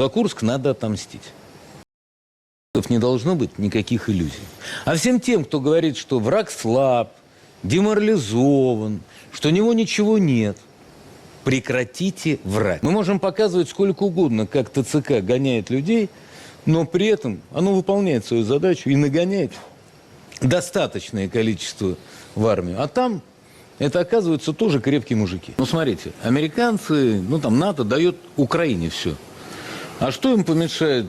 За Курск надо отомстить. Не должно быть никаких иллюзий. А всем тем, кто говорит, что враг слаб, деморализован, что у него ничего нет, прекратите врать. Мы можем показывать сколько угодно, как ТЦК гоняет людей, но при этом оно выполняет свою задачу и нагоняет достаточное количество в армию. А там это оказываются тоже крепкие мужики. Ну, смотрите, американцы, ну, там НАТО дает Украине все. А что им помешает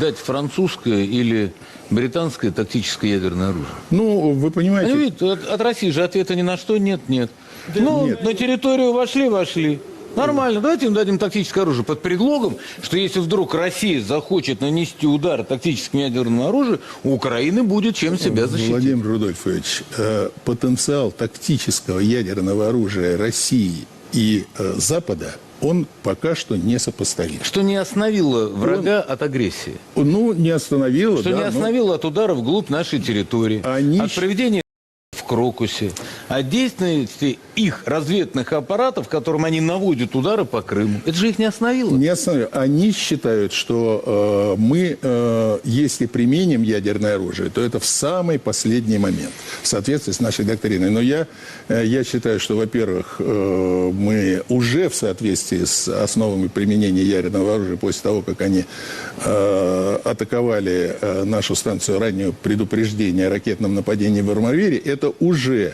дать французское или британское тактическое ядерное оружие? Ну, вы понимаете... Они видят, от, от России же ответа ни на что нет, нет. ну, нет. на территорию вошли, вошли. Нормально, давайте им дадим тактическое оружие под предлогом, что если вдруг Россия захочет нанести удар тактическим ядерным оружием, у Украины будет чем себя защитить. Владимир Рудольфович, э, потенциал тактического ядерного оружия России и э, Запада, он пока что не сопоставим. Что не остановило врага от агрессии. Ну, не остановило, Что да, не но- от удара вглубь нашей территории. Они От проведения в Крокусе. От действия их разведных аппаратов, которым они наводят удары по Крыму. Это же их не остановило. Не остановил. Они считают, что э, мы, э, если применим ядерное оружие, то это в самый последний момент, в соответствии с нашей доктриной. Но я, э, я считаю, что, во-первых, э, мы уже в соответствии с основами применения ядерного оружия, после того, как они э, атаковали э, нашу станцию раннего предупреждения о ракетном нападении в Армавире, это уже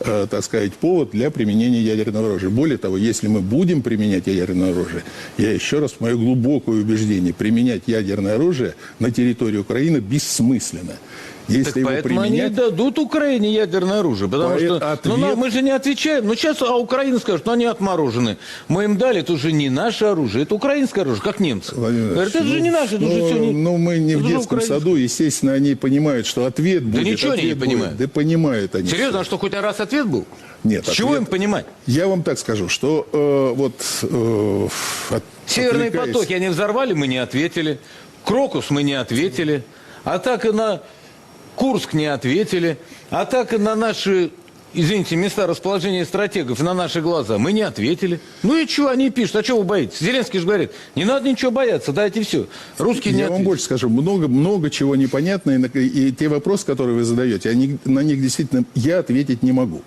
э, так сказать, повод для применения ядерного оружия. Более того, если мы будем применять ядерное оружие, я еще раз, мое глубокое убеждение, применять ядерное оружие на территории Украины бессмысленно. Если Так его поэтому применять... они дадут Украине ядерное оружие. Потому Поэт- что ответ- ну, на- мы же не отвечаем. Ну, сейчас а Украина скажет, ну, они отморожены. Мы им дали, это уже не наше оружие, это украинское оружие, как немцы. Владимир Говорят, это Ильич, же не наше, это ну, уже все не... Ну, мы не это в детском украинское. саду, естественно, они понимают, что ответ будет. ничего они не ответ будет. понимают. Да понимают они. Серьезно, а что, хоть раз ответ был? Нет, С чего ответ- им понимать? Я вам так скажу, что э, вот... э, от- Северные отвлекаясь- потоки они взорвали, мы не ответили. Крокус мы не ответили. Атака на Курск не ответили. Атака на наши, извините, места расположения стратегов на наши глаза мы не ответили. Ну и что они пишут? А что вы боитесь? Зеленский же говорит, не надо ничего бояться, дайте все. Русские не Я вам больше скажу, много, много чего непонятно, и, и те вопросы, которые вы задаете, они, на них действительно я ответить не могу.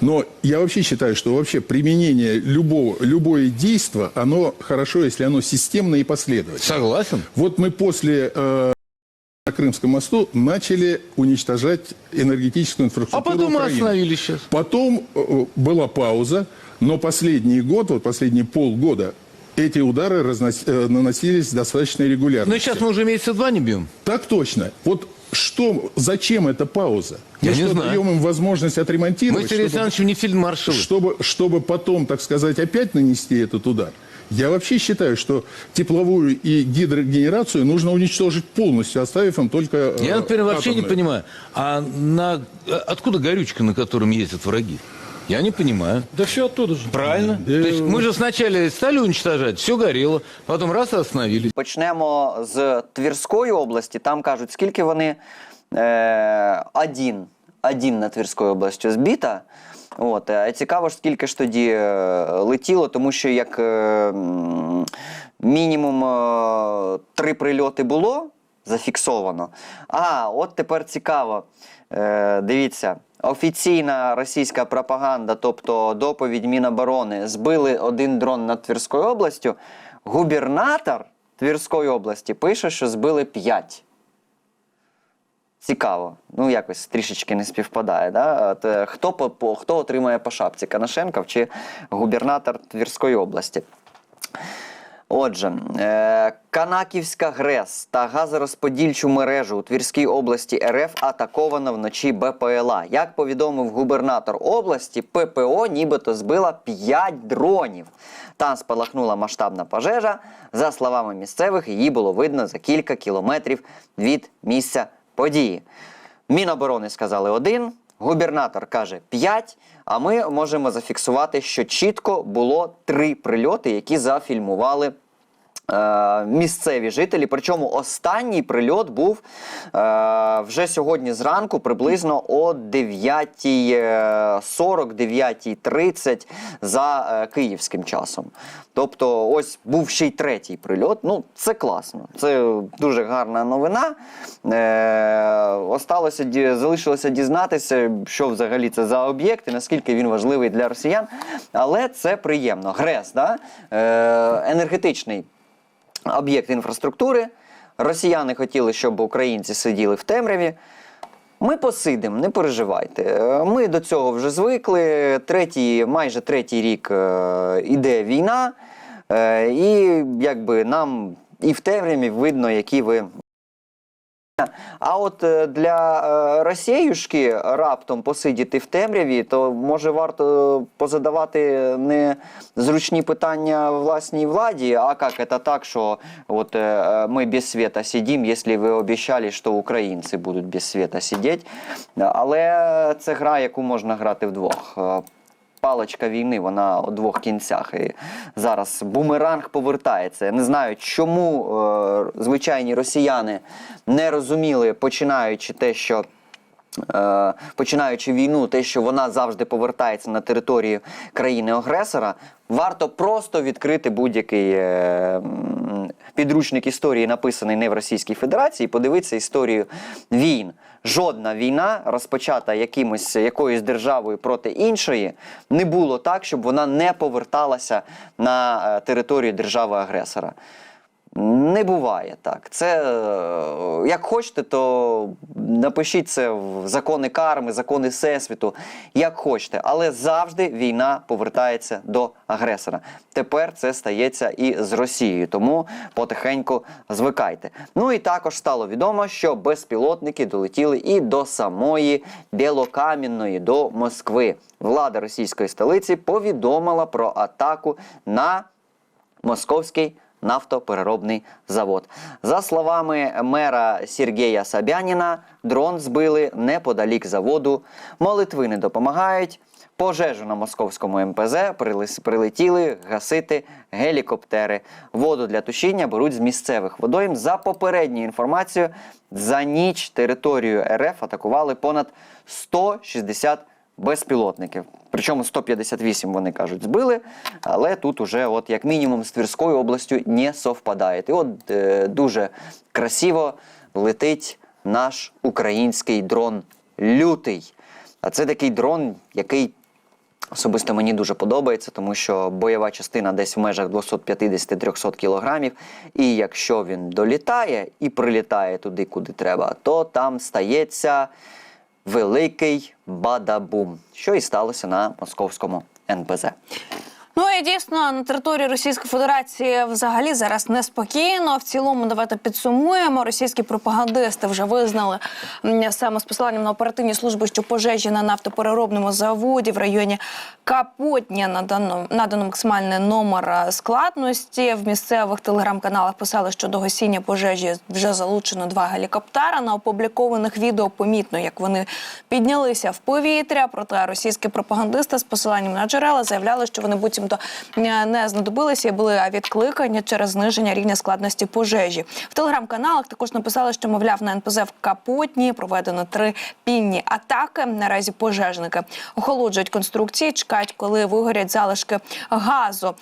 Но я вообще считаю, что вообще применение любого, любое действие, оно хорошо, если оно системно и последовательно. Согласен. Вот мы после э, на Крымском мосту начали уничтожать энергетическую А инфраструктуру потом мы Украины. остановились сейчас. Потом э, была пауза, но последний год, вот последние полгода, эти удары разнос- э, наносились достаточно регулярно. Но Ну, сейчас мы уже месяца два не бьем. Так точно. Вот что, зачем эта пауза? Я Мы не что, знаю. даем им возможность Мы отремонтировать, с Сергеем чтобы, Александровичем не фельдмаршалы. чтобы, чтобы потом, так сказать, опять нанести этот удар? Я вообще считаю, что тепловую и гидрогенерацию нужно уничтожить полностью, оставив им только э, Я, например, вообще не атомную. понимаю, а на... а откуда горючка, на котором ездят враги? Я не понимаю. Да все оттуда же. Правильно? То есть мы же сначала стали уничтожать, все горело, потом раз и остановились. Почнемо з Тверської області. Там кажуть, скільки вони е, один, один на Тверською областю збіта. От, е, цікаво скільки ж тоді е, летіло, тому що як е, мінімум три прильоти було зафіксовано. А, от тепер цікаво. Дивіться, офіційна російська пропаганда, тобто доповідь Міноборони, збили один дрон над Тверською областю. Губернатор Тверської області пише, що збили 5. Цікаво. Ну, якось трішечки не співпадає. Да? От, е, хто, по, хто отримає по шапці? Коношенков чи губернатор Тверської області? Отже, е, Канаківська ГРЕС та газорозподільчу мережу у Твірській області РФ атаковано вночі БПЛА. Як повідомив губернатор області, ППО нібито збила 5 дронів. Там спалахнула масштабна пожежа. За словами місцевих, її було видно за кілька кілометрів від місця події. Міноборони сказали один, губернатор каже п'ять. а ми можемо зафіксувати, що чітко було три прильоти, які зафільмували місцеві жителі. Причому останній прильот був е, вже сьогодні зранку, приблизно о 9.40, 9.30 за е, київським часом. Тобто, ось був ще й третій прильот. Ну, це класно. Це дуже гарна новина. Е, осталося залишилося дізнатися, що взагалі це за об'єкт і наскільки він важливий для росіян. Але це приємно. ГРЕС, да? е, енергетичний об'єкт інфраструктури. Росіяни хотіли, щоб українці сиділи в темряві. Ми посидимо, не переживайте. Е, Ми до цього вже звикли. Третій, майже третій рік е, іде війна, е, і якби нам і в темряві видно, які ви. А от е, для е, Росіюшки раптом посидіти в темряві, то може варто позадавати не зручні питання власній владі, а як це так, що от е, ми без світа сидимо, якщо ви обіцяли, що українці будуть без світа сидіти. Але це гра, яку можна грати вдвох. Паличка війни, вона у двох кінцях. І зараз бумеранг повертається. Я не знаю, чому е, звичайні росіяни не розуміли, починаючи те, що. Е, починаючи війну, те, що вона завжди повертається на територію країни-агресора, варто просто відкрити будь-який е, підручник історії, написаний не в Російській Федерації, і подивитися історію війн. Жодна війна, розпочата якимось, якоюсь державою проти іншої, не було так, щоб вона не поверталася на е, територію держави-агресора. Не буває так. Це е, як хочете, то напишіть це в закони карми, закони всесвіту, як хочете. Але завжди війна повертається до агресора. Тепер це стається і з Росією, тому потихеньку звикайте. Ну і також стало відомо, що безпілотники долетіли і до самої Білокам'яної, до Москви. Влада російської столиці повідомила про атаку на Московський нафтопереробний завод. За словами мера Сергія Сабяніна, дрон збили неподалік заводу. Молитви не допомагають. Пожежу на московському МПЗ прилетіли гасити гелікоптери. Воду для тушіння беруть з місцевих водойм. За попередньою інформацією, за ніч територію РФ атакували понад 160 безпілотників. Причому 158, вони кажуть, збили, але тут уже, от як мінімум, з Тверською областю не совпадає. І от е, дуже красиво летить наш український дрон лютий. А це такий дрон, який Особисто мені дуже подобається, тому що бойова частина десь в межах 250-300 кілограмів. І якщо він долітає і прилітає туди, куди треба, то там стається великий бадабум, що і сталося на московському НПЗ. Ну і дійсно на території Російської Федерації взагалі зараз неспокійно. В цілому давайте підсумуємо. Російські пропагандисти вже визнали саме з посиланням на оперативні служби, що пожежі на нафтопереробному заводі в районі Капотня надано надано максимальний номер е, складності. В місцевих телеграм-каналах писали, що до гасіння пожежі вже залучено два гелікоптера. На опублікованих відео помітно, як вони піднялися в повітря. Проте російські пропагандисти з посиланням на джерела заявляли, що вони буцімто е, не знадобилися були відкликані через зниження рівня складності пожежі. В телеграм-каналах також написали, що мовляв на НПЗ в Капотні проведено три пінні атаки. Наразі пожежники охолоджують конструкції, чекають, коли вигорять залишки газу.